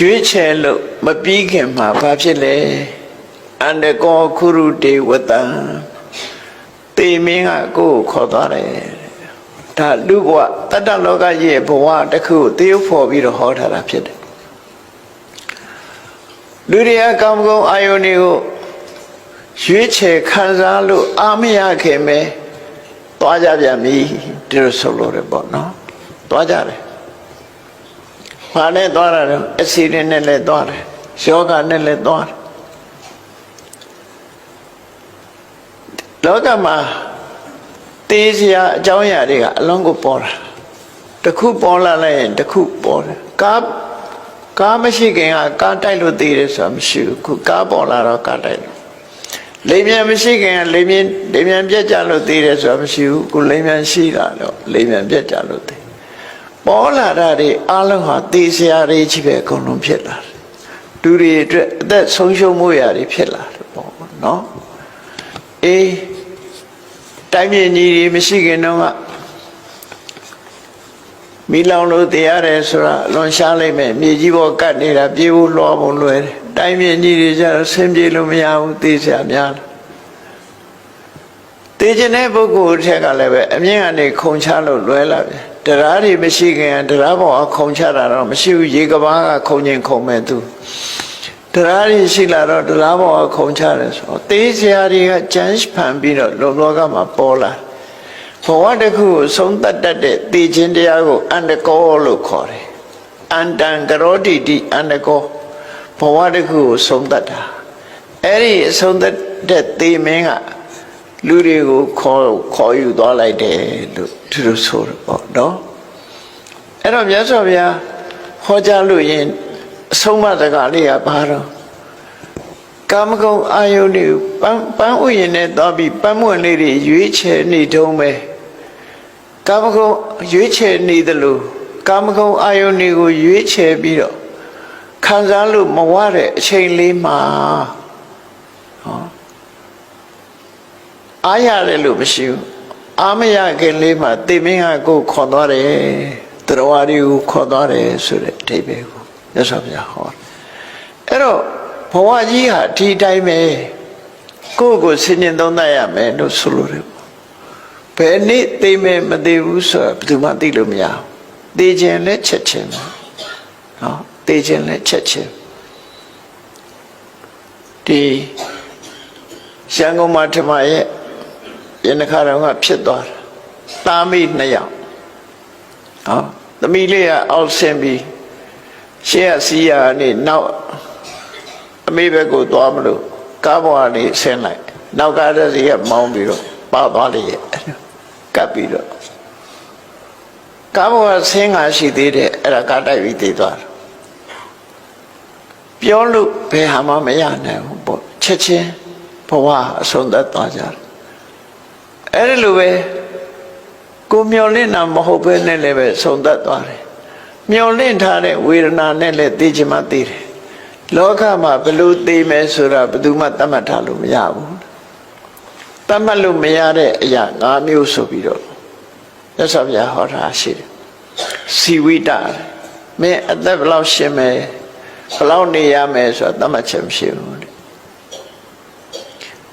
ရွေးချယ်လို့မပြီးခင်မှာဘာဖြစ်လဲအန္တကောခုရုတေဝတံတေမင်းကကိုယ်ကိုခေါ်သွားတယ်ဒါလူဘဝတတ္တလောကကြီးရဲ့ဘဝတစ်ခုကိုတရုပ်ဖော်ပြီးတော့ဟောထားတာဖြစ်တယ်လူတွေကကောင်းကောင်းအာယုန်တွေကိုရွေးချယ်ခံစားလို့အာမရခင်ပဲသွားကြပြန်ပြီဒီလိုဆိုလို့ရပေါ့နော်သွားကြတယ် ဘာနဲ့သွားတာလဲအစီရင်နဲ့လည်းသွားတယ်ယောဂနဲ့လည်းသွားတယ်လောကမှာတေးစရာအကြောင်းအရာတွေကအလုံးကိုပေါ်တာတစ်ခုပေါ်လာလိုက်ရင်တစ်ခုပေါ်တယ်ကားကားမရှိခင်ကကားတိုက်လို့သေးတယ်ဆိုတာမရှိဘူးခုကားပေါ်လာတော့ကားတိုက်တယ်လိမ်မြန်မရှိခင်ကလိမ်မြန်လိမ်မြန်ပြက်ကြလို့သေးတယ်ဆိုတာမရှိဘူးခုလိမ်မြန်ရှိတာတော့လိမ်မြန်ပြက်ကြလို့သေး ပေါ်လာတာတွေအလုံးဟာတေးစရာတွေကြီးပဲအကုန်လုံးဖြစ်လာတယ်လူတွေအတွက်အသက်ဆုံးရှုံးမှုရာတွေဖြစ်လာတယ်ပေါ့နော်အေးတိုင်းပြည်ကြီးတွေမရှိခင်တော့ကမိလောင်လို့တရားတယ်ဆိုတာလွန်ရှားလိုက်မယ်မြေကြီးပေါ်ကတ်နေတာပြေးဖို့လွှားဖို့လွယ်တယ်တိုင်းပြည်ကြီးတွေကျတော့ဆင်းပြေလို့မရဘူးသိစရာများတယ်သိကျင်တဲ့ပုဂ္ဂိုလ်ထက်ကလည်းပဲအမြင့်ကနေခုံချလို့လွယ်လာပြီတရားတွေမရှိခင်ကတရားပေါ်ကခုံချတာတော့မရှိဘူးရေကဘာကခုံချင်းခုံမဲ့သူတရားတွေရှိလာတော့တရားပေါ်ကခုံချတယ်ဆိုတော့သိစရာတွေကကြမ်းဖန်ပြီးတော့လုံလောကမှာပေါ်လာဘဝတစ်ခုကိုဆုံးသက်တတ်တဲ့သိခြင်းတရားကိုအန္တကောလို့ခေါ်တယ်အန္တံကရောတိတိအန္တကောဘဝတစ်ခုကိုဆုံးသက်တာအဲ့ဒီအဆုံးသက်တဲ့သိမင်းက လူတွေကိုခေါ်ခေါ်ယူသွားလိုက်တယ်လို့သူတို့ဆိုတယ်ပေါ့နော်အဲ့တော့မြတ်စွာဘုရားဟောကြားလို့ရင်အဆုံးမစကားလေးကဘာတော့ကာမဂုဏ်အာယုန်တွေပန်းပန်းဥယျာဉ်နဲ့သွားပြီးပန်းမွင့်လေးတွေရွေးချယ်နေတုံးပဲကာမဂုဏ်ရွေးချယ်နေသလိုကာမဂုဏ်အာယုန်တွေကိုရွေးချယ်ပြီးတော့ခံစားလို့မဝတဲ့အချိန်လေးမှာဟော အားရတယ်လို့မရှိဘူးအားမရခင်လေးမှာတေမင်းကကိုယ်ခေါ်သွားတယ်တရားဝါတွေကိုခေါ်သွားတယ်ဆိုတဲ့အဓိပ္ပာယ်ကိုမြတ်စွာဘုရားဟောအဲ့တော့ဘဝကြီးဟာဒီတိုင်းပဲကိုယ့်ကိုယ်ဆင်ញင်သုံးသပ်ရမယ်လို့ဆိုလိုတယ်ဘယ်နေ့သိမယ်မသိဘူးဆိုတာဘယ်သူမှသိလို့မရဘူးသိခြင်းနဲ့ချက်ချင်းပဲနော်သိခြင်းနဲ့ချက်ချင်းဒီရန်ကုန်မှာထမရဲ့ ယနေ့ခါတော့ကဖြစ်သွားတယ်တာမိနှစ်ယောက်ဟောသမီးလေးကအောက်ဆင်းပြီးရှေ့ကစီးရကနေနောက်အမေဘက်ကိုသွားမလို့ကားပေါ်ကနေဆင်းလိုက်နောက်ကားတစ်စီးကမောင်းပြီးတော့ပါသွားလေကပ်ပြီးတော့ကားပေါ်ကဆင်းငါရှိသေးတယ်အဲ့ဒါကားတိုက်ပြီးတည်သွားတယ်ပြောလို့ဘယ်ဟာမှမရနိုင်ဘူးပေါ့ချက်ချင်းဘဝအဆုံးသတ်သွားကြတယ် အဲ့ဒီလိုပဲကိုမျောလင့်တာမဟုတ်ဘဲနဲ့လည်းပဲဆုံးသတ်သွားတယ်မျောလင့်ထားတဲ့ဝေဒနာနဲ့လည်းသိချင်မှသိတယ်လောကမှာဘယ်လိုသိမယ်ဆိုတာဘယ်သူမှသတ်မှတ်ထားလို့မရဘူးသတ်မှတ်လို့မရတဲ့အရာ၅မျိုးဆိုပြီးတော့ရသော်ဗျာဟောတာရှိတယ်စီဝိတမင်းအသက်ဘယ်လောက်ရှင်မယ်ဘယ်လောက်နေရမယ်ဆိုတာသတ်မှတ်ချက်မရှိဘူးတဲ့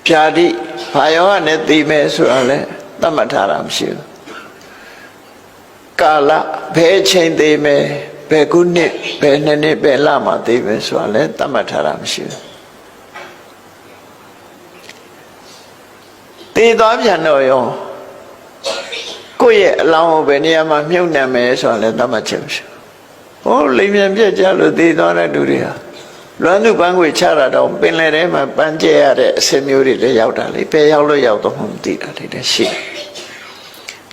ဖြာတိ ဘာယောကနဲ့သိမယ်ဆိုတာလည်းသတ်မှတ်ထားတာမရှိဘူးကာလဘယ်ချိန်သိမယ်ဘယ်ခုနှစ်ဘယ်နှစ်နှစ်ဘယ်လမှာသိမယ်ဆိုတာလည်းသတ်မှတ်ထားတာမရှိဘူးသိသွားပြန်တော့ရောကိုယ့်ရဲ့အလောင်းကိုဘယ်နေရာမှာမြုပ်နှံမယ်ဆိုတာလည်းသတ်မှတ်ချက်မရှိဘူးဟောလိမ်မြန်ပြက်ကြလို့သိသွားတဲ့လူတွေဟာ လွမ်းသူပန်းခွေချတာတော့ပင်လယ်ထဲမှာပန်းကျဲရတဲ့အစင်မျိုးတွေလည်းရောက်တာလေဘယ်ရောက်လို့ရောက်တော့မှမသိတာလေတဲ့ရှိတယ်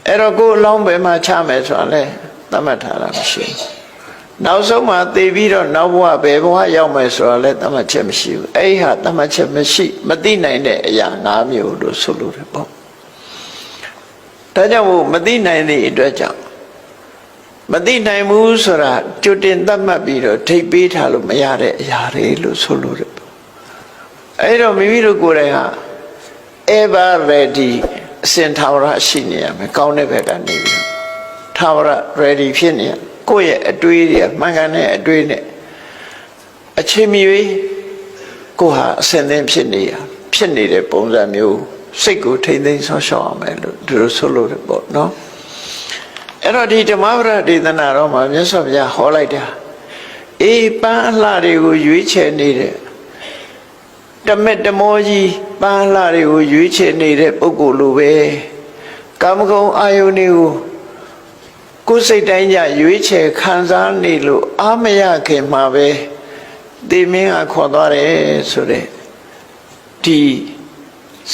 အဲ့တော့ကိုယ်အလောင်းဘယ်မှာချမယ်ဆိုတာလဲသတ်မှတ်ထားတာမရှိဘူးနောက်ဆုံးမှသိပြီးတော့နောက်ဘဝဘယ်ဘဝရောက်မယ်ဆိုတာလဲသတ်မှတ်ချက်မရှိဘူးအဲ့ဒီဟာသတ်မှတ်ချက်မရှိမသိနိုင်တဲ့အရာ၅မျိုးလို့ဆိုလိုတယ်ပေါ့ဒါကြောင့်မို့မသိနိုင်တဲ့အတွက်ကြောင့် မသိနိုင်ဘူးဆိုတာကြွတင်သတ်မှတ်ပြီးတော့ထိပ်ပေးထားလို့မရတဲ့အရာတွေလို့ဆိုလို့တယ်ပေါ့အဲ့တော့မိမိတို့ကိုယ်တိုင်ဟာ ever ready အစင်ထာဝရရှိနေရမယ်ကောင်းတဲ့ဘက်ကနေပြီးထာဝရ ready ဖြစ်နေရကိုယ့်ရဲ့အတွေးတွေမှန်ကန်တဲ့အတွေးနဲ့အချိန်မီ၍ကိုဟာအစင်သင်းဖြစ်နေရဖြစ်နေတဲ့ပုံစံမျိုးစိတ်ကိုထိမ့်သိမ်းဆောင်းရှောက်အောင်မယ်လို့သူတို့ဆိုလို့တယ်ပေါ့နော် အဲ့တော့ဒီဓမ္မပဒဒေသနာတော်မှာမြတ်စွာဘုရားဟောလိုက်တာအေးပန်းအလှတွေကိုရွေးချယ်နေတဲ့တမက်တမောကြီးပန်းအလှတွေကိုရွေးချယ်နေတဲ့ပုဂ္ဂိုလ်လိုပဲကာမဂုဏ်အာယုန်တွေကိုကိုယ်စိတ်တိုင်းကြရွေးချယ်ခံစားနေလို့အာမရခင်မှာပဲတေမင်းကခေါ်သွားတယ်ဆိုတဲ့ဒီ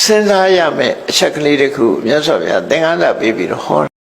စဉ်းစားရမယ်အချက်ကလေးတစ်ခုမြတ်စွာဘုရားသင်္ကန်းစာပေးပြီးတော့ဟော